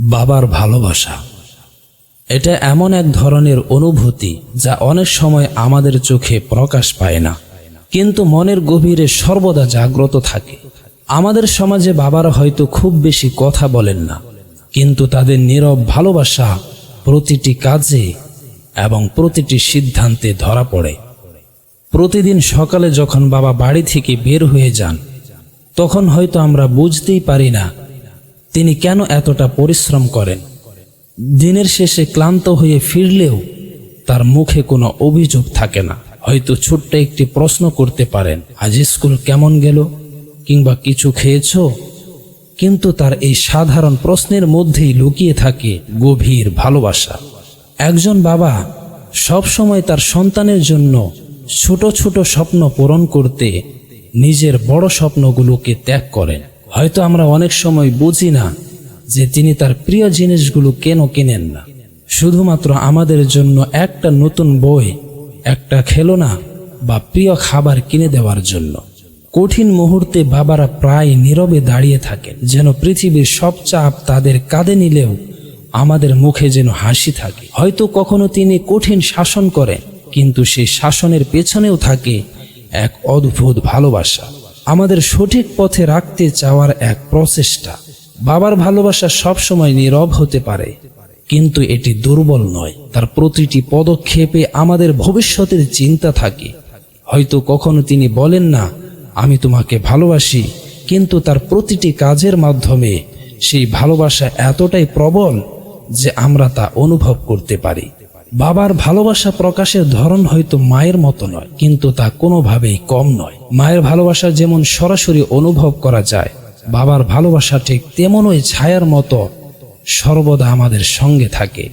বাবার ভালোবাসা। এটা এমন এক ধরনের অনুভূতি যা অনেক সময় আমাদের চোখে প্রকাশ পায় না। কিন্তু মনের গভীরে সর্বদা জাগ্রত থাকে। আমাদের সমাজে বাবারা হয়তো খুব বেশি কথা বলেন না, কিন্তু তাদের নীরব ভালোবাসা প্রতিটি কাজে এবং প্রতিটি সিদ্ধান্তে ধরা পড়ে। প্রতিদিন সকালে যখন বাবা বাড়ি থেকে বের হয়ে যান, তখন হয়তো আমরা বুঝতেই পারি না তিনি কেন এতটা পরিশ্রম করেন? দিনের শেষে ক্লান্ত হয়ে ফিরলেও তার মুখে কোনো অভিযোগ থাকে না। হয়তো ছোট্ট একটি প্রশ্ন করতে পারেন, আজ স্কুল কেমন গেল? কিংবা কিছু খেয়েছ? কিন্তু তার এই সাধারণ প্রশ্নের মধ্যেই লুকিয়ে থাকে গভীর ভালোবাসা। একজন বাবা সব সময় তার সন্তানের জন্য ছোট ছোট স্বপ্ন পূরণ করতে নিজের বড় স্বপ্নগুলোকে ত্যাগ করেন। হয়তো আমরা অনেক সময় বুঝি না যে তিনি তার প্রিয় জিনিসগুলো কেন কেনেন না। শুধুমাত্র আমাদের জন্য একটা নতুন বই, একটা খেলনা বা প্রিয় খাবার কিনে দেওয়ার জন্য। কঠিন মুহূর্তে বাবারা প্রায় নীরবে দাঁড়িয়ে থাকেন, যেন পৃথিবীর সব চাপ তাদের কাঁধে নিলেও আমাদের মুখে যেন হাসি থাকে। হয়তো কখনো তিনি কঠিন শাসন করেন, কিন্তু সেই শাসনের পেছনেও থাকে এক অদ্ভুত ভালোবাসা। আমাদের সঠিক পথে রাখতে চাওয়ার এক প্রচেষ্টা। বাবার ভালোবাসা সবসময় নীরব হতে পারে, কিন্তু এটি দুর্বল নয়। তার প্রতিটি পদক্ষেপে আমাদের ভবিষ্যতের চিন্তা থাকে। হয়তো কখনো তিনি বলেন না, আমি তোমাকে ভালোবাসি। কিন্তু তার প্রতিটি কাজের মাধ্যমে সেই ভালোবাসা এতটাই প্রবল যে আমরা তা অনুভব করতে পারি। বাবার ভালোবাসা প্রকাশের ধরন হয়তো মায়ের মতো নয়, কিন্তু তা কোনোভাবেই কম নয়। মায়ের ভালোবাসা যেমন সরাসরি অনুভব করা যায়, বাবার ভালোবাসা ঠিক তেমনই ছায়ার মতো সর্বদা আমাদের সঙ্গে থাকে,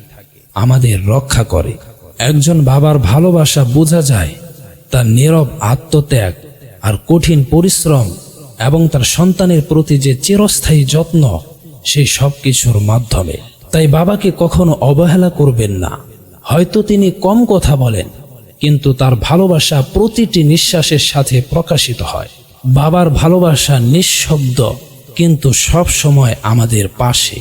আমাদের রক্ষা করে। একজন বাবার ভালোবাসা বোঝা যায়, তার নীরব আত্মত্যাগ আর কঠিন পরিশ্রম এবং তার সন্তানের প্রতি যে চিরস্থায়ী যত্ন, সেই সব কিছুর মাধ্যমে। তাই বাবাকে কখনো অবহেলা করবেন না। হয়তো তিনি কম কথা বলেন, কিন্তু তার ভালোবাসা প্রতিটি নিঃশ্বাসের সাথে প্রকাশিত হয়। বাবার ভালোবাসা নিঃশব্দ, কিন্তু সব সময় আমাদের পাশে।